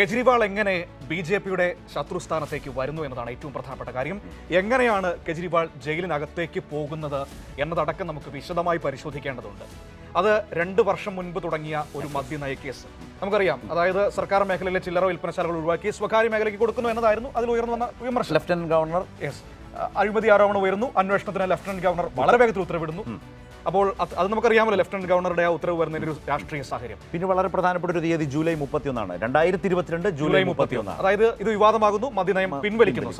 കെജ്രിവാൾ എങ്ങനെ B J പിയുടെ ശത്രുസ്ഥാനത്തേക്ക് വരുന്നു എന്നതാണ് ഏറ്റവും പ്രധാനപ്പെട്ട കാര്യം. എങ്ങനെയാണ് കെജ്രിവാൾ ജയിലിനകത്തേക്ക് പോകുന്നത് എന്നതടക്കം നമുക്ക് വിശദമായി പരിശോധിക്കേണ്ടതുണ്ട്. അത് രണ്ട് വർഷം മുൻപ് തുടങ്ങിയ ഒരു മദ്യനയ കേസ്. നമുക്കറിയാം അതായത് സർക്കാർ മേഖലയിലെ ചില്ലറ വിൽപ്പനശാലകൾ ഒഴിവാക്കി സ്വകാര്യ മേഖലയ്ക്ക് കൊടുക്കുന്നു എന്നതായിരുന്നു അതിൽ ഉയർന്നു വന്ന വിമർശനം. ലഫ്റ്റനന്റ് ഗവർണർ യെസ് അഴിമതി ആരോപണം ഉയരുന്നു അന്വേഷണത്തിന് ലഫ്റ്റനന്റ് ഗവർണർ വളരെ വേഗത്തിൽ ഉത്തരവിടുന്നു. അപ്പോൾ അത് നമുക്കറിയാമല്ലോ ലഫ്റ്റനന്റ് ഗവർണറുടെ ആ ഉത്തരവ് വരുന്നതിന്റെ ഒരു രാഷ്ട്രീയ സാഹചര്യം. പിന്നെ വളരെ പ്രധാനപ്പെട്ട ഒരു തീയതി ജൂലൈ മുപ്പത്തിയൊന്നാണ്. രണ്ടായിരത്തി ഇരുപത്തിരണ്ട് ജൂലൈ മുപ്പത്തിയൊന്നാണ്. അതായത് ഇത് വിവാദമാകുന്നു മദ്യനയം പിൻവലിക്കുന്നു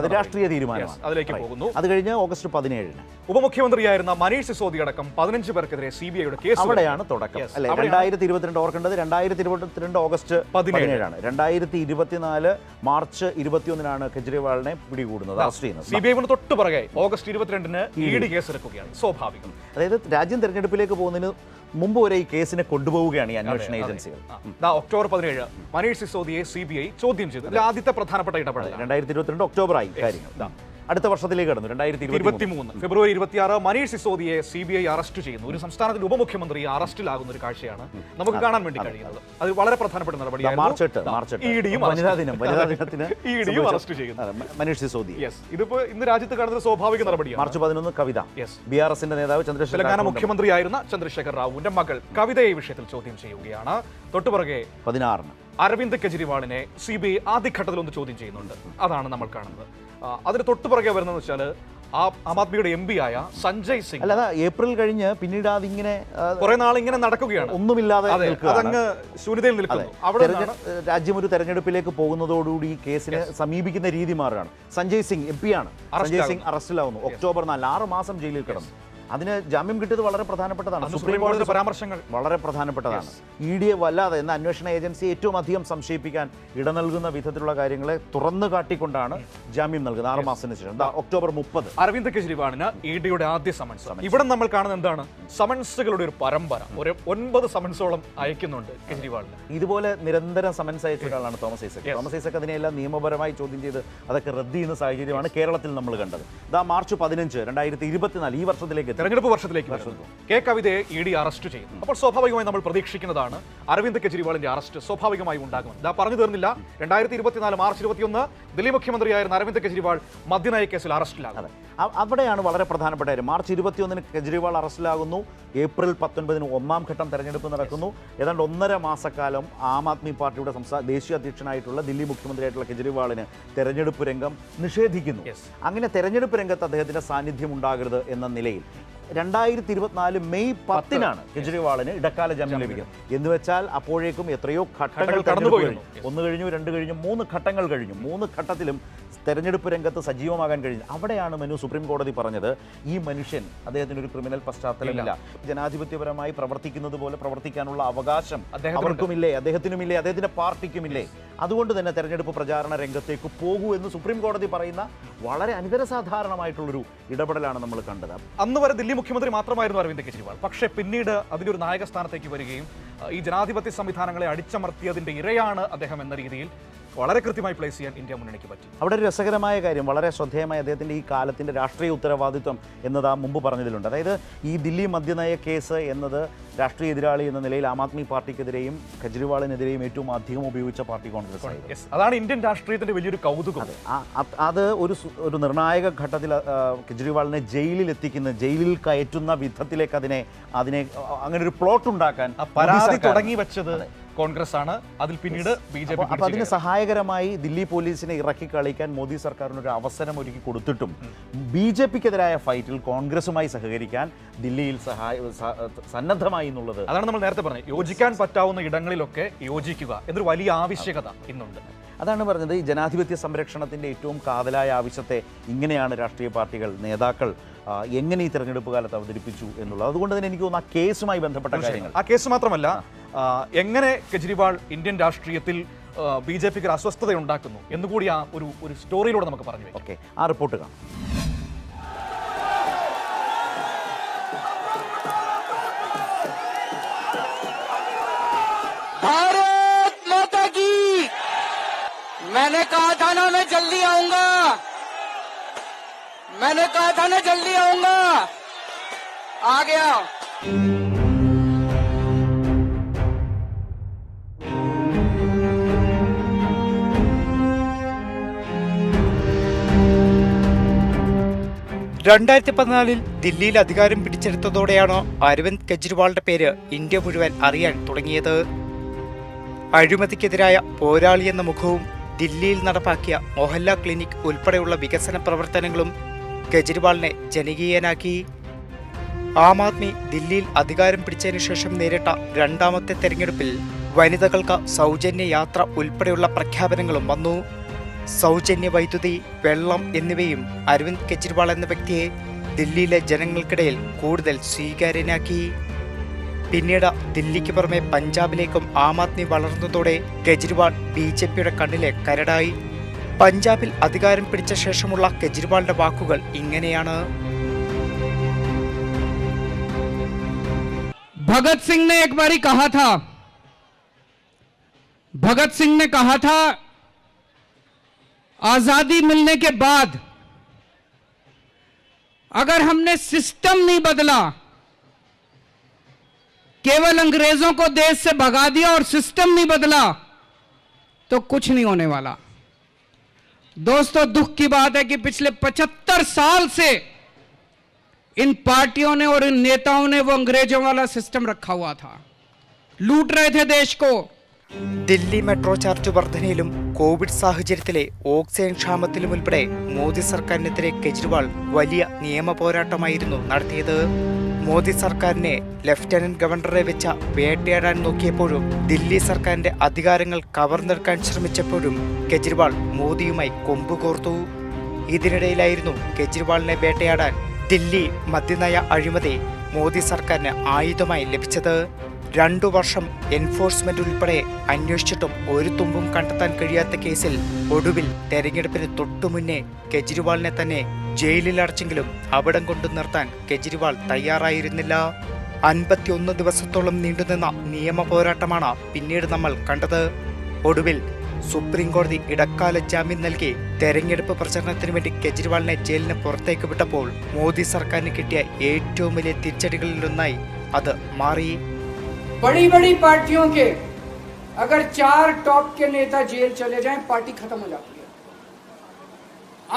അത് രാഷ്ട്രീയ തീരുമാനം തീരുമാനമാണ്. അതിലേക്ക് പോകുന്നു. അത് കഴിഞ്ഞ് ഓഗസ്റ്റ് പതിനേഴിന് ഉപമുഖ്യമന്ത്രിയായിരുന്ന മനീഷ് സിസോദി അടക്കം പതിനഞ്ച് പേർക്കെതിരെ സി ബി ഐയുടെ കേസ് അവിടെയാണ് തുടക്കം. അല്ലെ? രണ്ടായിരത്തി ഇരുപത്തിരണ്ട് ഓർക്കേണ്ടത് രണ്ടായിരത്തി ഇരുപത്തിരണ്ട് ഓഗസ്റ്റ് പതിനേഴ്. പതിനേഴാണ്. രണ്ടായിരത്തി ഇരുപത്തിനാല് മാർച്ച് ഇരുപത്തിയൊന്നിനാണ് കെജ്രിവാളിനെ പിടികൂടുന്നത്. അറസ്റ്റ് ചെയ്യുന്നത് സി ബി ഐ തൊട്ട് പുറകെ ഓഗസ്റ്റ് ഇരുപത്തിരണ്ടിന് ഇ ഡി കേസെടുക്കുകയാണ്. സ്വാഭാവികം. അതായത് രാജ്യം തെരഞ്ഞെടുപ്പിലേക്ക് പോകുന്നതിന് മുമ്പ് വരെ ഈ കേസിനെ കൊണ്ടുപോവുകയാണ് ഈ അന്വേഷണ ഏജൻസികൾ. ഒക്ടോബർ പതിനേഴ് മനീഷ് സിസോദിയെ സി ബി ഐ ചോദ്യം ചെയ്തു. ആദ്യത്തെ പ്രധാനപ്പെട്ട ഇടപെടൽ രണ്ടായിരത്തി ഇരുപത്തിരണ്ട് ഒക്ടോബർ ആയി കാര്യങ്ങൾ. അടുത്ത വർഷത്തിലേക്ക് കടന്നു രണ്ടായിരത്തി ഇരുപത്തി മൂന്ന് ഫെബ്രുവരി ഇരുപത്തിയാറ് മനീഷ് സിസോദിയെ സി ബി ഐ അറസ്റ്റ് ചെയ്യുന്നു. ഒരു സംസ്ഥാനത്തിന്റെ ഉപമുഖ്യമന്ത്രി അറസ്റ്റിലാകുന്ന ഒരു കാഴ്ചയാണ് നമുക്ക് കാണാൻ വേണ്ടി കഴിയുന്നത്. അത്. വളരെ പ്രധാനപ്പെട്ട നടപടിയാണ് അറസ്റ്റ് ചെയ്യുന്നു. മനീഷ് സിസോദി ഇതിപ്പോ ഇന്ന് രാജ്യത്ത് കാണുന്ന സ്വാഭാവിക നടപടിയാണ്. മാർച്ച് പതിനൊന്ന് കവിത. ബി ആർ എസിന്റെ നേതാവ് ചന്ദ്രശേഖർ തെലങ്കാന മുഖ്യമന്ത്രിയായിരുന്ന ചന്ദ്രശേഖർ റാവുവിന്റെ മകൾ കവിതയെ വിഷയത്തിൽ ചോദ്യം ചെയ്യുകയാണ്. തൊട്ടുപുറകെ പതിനാറിന്. അരവിന്ദ് കെജ്രിവാളിനെ സി ബി ഐ ആദ്യഘട്ടത്തിൽ ഒന്ന് ചോദ്യം ചെയ്യുന്നുണ്ട്. അതാണ് നമ്മൾ കാണുന്നത്. അതിന് തൊട്ടു പുറകെ വരുന്നത് വെച്ചാൽ ആ ആം ആദ്മിയുടെ എം പി ആയ സഞ്ജയ് സിംഗ് അല്ല ഏപ്രിൽ കഴിഞ്ഞ് പിന്നീട് അതിങ്ങനെ കുറെ നാൾ ഇങ്ങനെ നടക്കുകയാണ്. ഒന്നുമില്ലാതെ അതങ്ങ് ശൂന്യതയിൽ നിൽക്കുന്നു. അവിടെ രാജ്യം ഒരു തെരഞ്ഞെടുപ്പിലേക്ക് പോകുന്നതോടുകൂടി ഈ കേസിനെ സമീപിക്കുന്ന രീതി മാറുകയാണ്. സഞ്ജയ് സിംഗ് എം പി ആണ്. സഞ്ജയ് സിംഗ് അറസ്റ്റിലാവുന്നു. ഒക്ടോബർ നാല് ആറ് മാസം ജയിലിൽ കിടന്നു. അതിന് ജാമ്യം കിട്ടിയത് വളരെ പ്രധാനപ്പെട്ടതാണ്. സുപ്രീം കോടതി പരാമർശങ്ങൾ. വളരെ പ്രധാനപ്പെട്ടതാണ്. ഇ ഡിയെ വല്ലാതെ എന്ന അന്വേഷണ ഏജൻസി ഏറ്റവും അധികം സംശയിപ്പിക്കാൻ ഇട നൽകുന്ന വിധത്തിലുള്ള കാര്യങ്ങളെ തുറന്നു കാട്ടിക്കൊണ്ടാണ് ജാമ്യം നൽകുന്നത് ആറ് മാസത്തിന് ശേഷം. ഒക്ടോബർ മുപ്പത്. അരവിന്ദ് കെജ്രിവാളിന് ഇ ഡിയുടെ ആദ്യ സമൻസ് ഇവിടെ നമ്മൾ കാണുന്നത് എന്താണ്? സമൻസുകളുടെ ഒരു പരമ്പര. ഒരു ഒൻപത് സമൻസോളം അയക്കുന്നുണ്ട് കെജ്രിവാളിന്. ഇതുപോലെ നിരന്തരം സമൻസ് അയച്ച ഒരാളാണ് തോമസ് ഐസക്. തോമസ് ഐസക് അതിനെല്ലാം നിയമപരമായി ചോദ്യം ചെയ്ത് അതൊക്കെ റദ്ദ് ചെയ്യുന്ന സാഹചര്യമാണ് കേരളത്തിൽ നമ്മൾ കണ്ടത്. ഇതാ മാർച്ച് പതിനഞ്ച് രണ്ടായിരത്തി ഇരുപത്തിനാല് ഈ വർഷത്തിലേക്ക് എത്തി തെരഞ്ഞെടുപ്പ് വർഷത്തിലേക്ക് കെ കവിതയെ ഇ ഡി അറസ്റ്റ് ചെയ്തു അപ്പോൾ സ്വാഭാവികമായി നമ്മൾ പ്രതീക്ഷിക്കുന്നതാണ് അരവിന്ദ് കെജ്രിവാളിന്റെ അറസ്റ്റ് സ്വാഭാവികമായി ഉണ്ടാകും ഇതാ പറഞ്ഞു തീർന്നില്ല. രണ്ടായിരത്തി ഇരുപത്തിനാല് മാർച്ച് ഇരുപത്തിയൊന്ന് ദില്ലി മുഖ്യമന്ത്രിയായിരുന്ന അരവിന്ദ് കെജ്രിവാൾ മദ്യനയ കേസിൽ അറസ്റ്റിലാണ് അവിടെയാണ് വളരെ പ്രധാനപ്പെട്ട കാര്യം. മാർച്ച് ഇരുപത്തിയൊന്നിന് കെജ്രിവാൾ അറസ്റ്റിലാകുന്നു. ഏപ്രിൽ പത്തൊൻപതിന് ഒന്നാം ഘട്ടം തെരഞ്ഞെടുപ്പ് നടക്കുന്നു. ഏതാണ്ട് ഒന്നര മാസക്കാലം ആം ആദ്മി പാർട്ടിയുടെ സംസ്ഥാന ദേശീയ അധ്യക്ഷനായിട്ടുള്ള ദില്ലി മുഖ്യമന്ത്രിയായിട്ടുള്ള കെജ്രിവാളിന് തെരഞ്ഞെടുപ്പ് രംഗം നിഷേധിക്കുന്നു. അങ്ങനെ തെരഞ്ഞെടുപ്പ് രംഗത്ത് അദ്ദേഹത്തിന്റെ സാന്നിധ്യം ഉണ്ടാകരുത് എന്ന നിലയിൽ രണ്ടായിരത്തി ഇരുപത്തിനാല് മെയ് പത്തിനാണ് കെജ്രിവാളിന് ഇടക്കാല ജാമ്യം ലഭിക്കുന്നത്. എന്ന് വെച്ചാൽ അപ്പോഴേക്കും എത്രയോ ഘട്ടങ്ങൾ കടന്നു തെരഞ്ഞെടുപ്പ് കടന്നുപോയിരുന്നു. കഴിഞ്ഞു. ഒന്ന് കഴിഞ്ഞു രണ്ട് കഴിഞ്ഞു മൂന്ന് ഘട്ടങ്ങൾ കഴിഞ്ഞു. മൂന്ന് ഘട്ടത്തിലും തെരഞ്ഞെടുപ്പ് രംഗത്ത് സജീവമാകാൻ കഴിഞ്ഞു. അവിടെയാണ് മനു സുപ്രീം കോടതി പറഞ്ഞത് ഈ മനുഷ്യൻ അദ്ദേഹത്തിന് ഒരു ക്രിമിനൽ പശ്ചാത്തലമില്ല. ജനാധിപത്യപരമായി പ്രവർത്തിക്കുന്നത് പോലെ പ്രവർത്തിക്കാനുള്ള അവകാശം. അവർക്കുമില്ലേ? അദ്ദേഹത്തിനുമില്ലേ? അദ്ദേഹത്തിന്റെ പാർട്ടിക്കുമില്ലേ? അതുകൊണ്ട് തന്നെ തെരഞ്ഞെടുപ്പ് പ്രചാരണ രംഗത്തേക്ക് പോകൂ എന്ന് സുപ്രീം കോടതി പറയുന്ന വളരെ അനിതരസാധാരണമായിട്ടുള്ളൊരു ഇടപെടലാണ് നമ്മൾ കണ്ടത്. അന്ന് വരെ ദില്ലി മുഖ്യമന്ത്രി മാത്രമായിരുന്നു അരവിന്ദ് കെജ്രിവാൾ. പക്ഷേ പിന്നീട് അതിന്റെ ഒരു നായക സ്ഥാനത്തേക്ക് വരികയും ഈ ജനാധിപത്യ സംവിധാനങ്ങളെ അടിച്ചമർത്തിയതിന്റെ ഇരയാണ് അദ്ദേഹം എന്ന രീതിയിൽ വളരെ കൃത്യമായി പ്ലേസ് ചെയ്യാൻ ഇന്ത്യ മുന്നണിക്ക് പറ്റി. അവിടെ ഒരു രസകരമായ കാര്യം വളരെ ശ്രദ്ധേയമായ അദ്ദേഹത്തിന്റെ ഈ കാലത്തിന്റെ രാഷ്ട്രീയ ഉത്തരവാദിത്വം എന്നത് ആ മുമ്പ് പറഞ്ഞതിലുണ്ട്. അതായത് ഈ ദില്ലി മദ്യനയ കേസ് എന്നത് രാഷ്ട്രീയ എതിരാളി എന്ന നിലയിൽ ആം ആദ്മി പാർട്ടിക്കെതിരെയും കെജ്രിവാളിനെതിരെയും ഏറ്റവും അധികം ഉപയോഗിച്ച പാർട്ടി കോൺഗ്രസ് അതാണ് ഇന്ത്യൻ രാഷ്ട്രീയത്തിന്റെ വലിയൊരു കൗതുകം. അത് ഒരു ഒരു നിർണായക ഘട്ടത്തിൽ കെജ്രിവാളിനെ ജയിലിൽ എത്തിക്കുന്ന ജയിലിൽ കയറ്റുന്ന വിധത്തിലേക്ക് അതിനെ അതിനെ അങ്ങനെ ഒരു പ്ലോട്ട് ഉണ്ടാക്കാൻ പരാതി തുടങ്ങി വെച്ചത് കോൺഗ്രസ് ആണ് അതിൽ പിന്നീട് ബി ജെ പി അപ്പൊ അതിന് സഹായകരമായി ദില്ലി പോലീസിനെ ഇറക്കി കളിക്കാൻ മോദി സർക്കാരിന് ഒരു അവസരം ഒരുക്കി കൊടുത്തിട്ടും ബി ജെ പിക്കെതിരായ ഫൈറ്റിൽ കോൺഗ്രസുമായി സഹകരിക്കാൻ ദില്ലിയിൽ സഹായ സന്നദ്ധമായി എന്നുള്ളത് അതാണ് നമ്മൾ നേരത്തെ പറഞ്ഞത്. യോജിക്കാൻ പറ്റാവുന്ന ഇടങ്ങളിലൊക്കെ യോജിക്കുക എന്നൊരു വലിയ ആവശ്യകത ഇന്നുണ്ട്. അതാണ് പറഞ്ഞത്. ഈ ജനാധിപത്യ സംരക്ഷണത്തിന്റെ ഏറ്റവും കാതലായ ആവശ്യത്തെ ഇങ്ങനെയാണ് രാഷ്ട്രീയ പാർട്ടികൾ നേതാക്കൾ എങ്ങനെ ഈ തെരഞ്ഞെടുപ്പ് കാലത്ത് അവതരിപ്പിച്ചു എന്നുള്ളത്. അതുകൊണ്ട് തന്നെ എനിക്ക് തോന്നുന്നു ആ കേസുമായി ബന്ധപ്പെട്ട കാര്യങ്ങൾ. ആ കേസ് മാത്രമല്ല എങ്ങനെ കെജ്രിവാൾ ഇന്ത്യൻ രാഷ്ട്രീയത്തിൽ ബി ജെ പിക്ക് ഒരു അസ്വസ്ഥത ഉണ്ടാക്കുന്നു എന്നുകൂടി ആ ഒരു ഒരു സ്റ്റോറിയിലൂടെ നമുക്ക് പറഞ്ഞു വെക്കാം ഓക്കെ ആ റിപ്പോർട്ട് കാണാം भारत माता की मैंने कहा था ना मैं जल्दी आऊंगा मैंने कहा था ना जल्दी आऊंगा आ गया രണ്ടായിരത്തി പതിനാലിൽ ദില്ലിയിൽ അധികാരം പിടിച്ചെടുത്തതോടെയാണ് അരവിന്ദ് കെജ്രിവാളിന്റെ പേര് ഇന്ത്യ മുഴുവൻ അറിയാൻ തുടങ്ങിയത്? അഴിമതിക്കെതിരായ പോരാളി എന്ന മുഖവും ദില്ലിയിൽ നടപ്പാക്കിയ മൊഹല്ല ക്ലിനിക് ഉൾപ്പെടെയുള്ള വികസന പ്രവർത്തനങ്ങളും കെജ്രിവാളിനെ ജനകീയനാക്കി. ആം ആദ്മി ദില്ലിയിൽ അധികാരം പിടിച്ചതിനു ശേഷം നേരിട്ട രണ്ടാമത്തെ തെരഞ്ഞെടുപ്പിൽ വനിതകൾക്ക് സൗജന്യ യാത്ര ഉൾപ്പെടെയുള്ള പ്രഖ്യാപനങ്ങളും വന്നു. സൗജന്യ വൈദ്യുതി വെള്ളം എന്നിവയും അരവിന്ദ് കെജ്രിവാൾ എന്ന വ്യക്തിയെ ദില്ലിയിലെ ജനങ്ങൾക്കിടയിൽ കൂടുതൽ സ്വീകാര്യനാക്കി പിന്നീട് ദില്ലിക്ക് പുറമെ പഞ്ചാബിലേക്കും ആം ആദ്മി വളർന്നതോടെ കെജ്രിവാൾ ബി ജെ പിയുടെ കണ്ണിലെ കരടായി പഞ്ചാബിൽ അധികാരം പിടിച്ച ശേഷമുള്ള കെജ്രിവാളിന്റെ വാക്കുകൾ ഇങ്ങനെയാണ് भगत सिंह ने एक बारी कहा था भगत सिंह ने कहा था आज़ादी मिलने के बाद अगर हमने सिस्टम नहीं बदला, केवल अंग्रेज़ों को देश से भगा दिया और सिस्टम नहीं बदला तो कुछ नहीं होने वाला। दोस्तों, दुख की बात है कि पिछले 75 साल से इन पार्टियों ने और इन नेताओं ने वो अंग्रेज़ों वाला सिस्टम रखा हुआ था। लूट रहे थे देश को। ദില്ലി മെട്രോ ചാർജ് വർധനയിലും കോവിഡ് സാഹചര്യത്തിലെ ഓക്സിജൻ ക്ഷാമത്തിലും ഉൾപ്പെടെ മോദി സർക്കാരിനെതിരെ കെജ്രിവാൾ വലിയ നിയമ പോരാട്ടമായിരുന്നു നടത്തിയത്. മോദി സർക്കാരിനെ ലഫ്റ്റനന്റ് ഗവർണറെ വെച്ച വേട്ടയാടാൻ നോക്കിയപ്പോഴും ദില്ലി സർക്കാരിന്റെ അധികാരങ്ങൾ കവർന്നെടുക്കാൻ ശ്രമിച്ചപ്പോഴും കെജ്രിവാൾ മോദിയുമായി കൊമ്പുകോർത്തു ഇതിനിടയിലായിരുന്നു കെജ്രിവാളിനെ വേട്ടയാടാൻ ദില്ലി മദ്യനയ അഴിമതി മോദി സർക്കാരിന് ആയുധമായി ലഭിച്ചത്. രണ്ടു വർഷം എൻഫോഴ്സ്മെന്റ് ഉൾപ്പെടെ അന്വേഷിച്ചിട്ടും ഒരു തുമ്പും കണ്ടെത്താൻ കഴിയാത്ത കേസിൽ ഒടുവിൽ തെരഞ്ഞെടുപ്പിന് തൊട്ടുമുന്നേ കെജ്രിവാളിനെ തന്നെ ജയിലിൽ അടച്ചെങ്കിലും അവിടം കൊണ്ടു നിർത്താൻ കെജ്രിവാൾ തയ്യാറായിരുന്നില്ല. അൻപത്തിയൊന്ന് ദിവസത്തോളം നീണ്ടുനിന്ന നിയമ പോരാട്ടമാണ് പിന്നീട് നമ്മൾ കണ്ടത്. ഒടുവിൽ സുപ്രീം കോടതി ഇടക്കാല ജാമ്യം നൽകി തെരഞ്ഞെടുപ്പ് പ്രചരണത്തിന് വേണ്ടി കെജ്രിവാളിനെ ജയിലിന് പുറത്തേക്ക് വിട്ടപ്പോൾ മോദി സർക്കാരിന് കിട്ടിയ ഏറ്റവും വലിയ തിരിച്ചടികളിലൊന്നായി അത് മാറി. अगर चार टॉप के नेता जेल चले जाएं पार्टी खत्म हो जाती है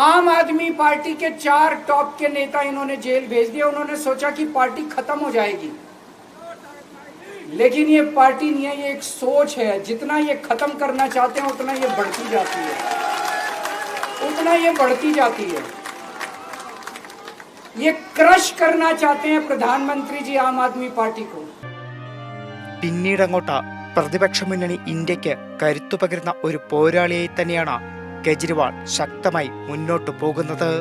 आम आदमी पार्टी के चार टॉप के नेता इन्होंने जेल भेज दिया उन्होंने सोचा कि पार्टी खत्म हो जाएगी लेकिन ये पार्टी नहीं है ये एक सोच है जितना ये खत्म करना चाहते हैं उतना ये बढ़ती जाती है उतना ये बढ़ती जाती है ये क्रश करना चाहते हैं प्रधानमंत्री जी आम आदमी पार्टी को പിന്നീടങ്ങോട്ട് പ്രതിപക്ഷ മുന്നണി ഇന്ത്യയ്ക്ക് കരുത്തു പകരുന്ന ഒരു പോരാളിയായി തന്നെയാണ് കെജ്രിവാൾ ശക്തമായി മുന്നോട്ടു പോകുന്നത്.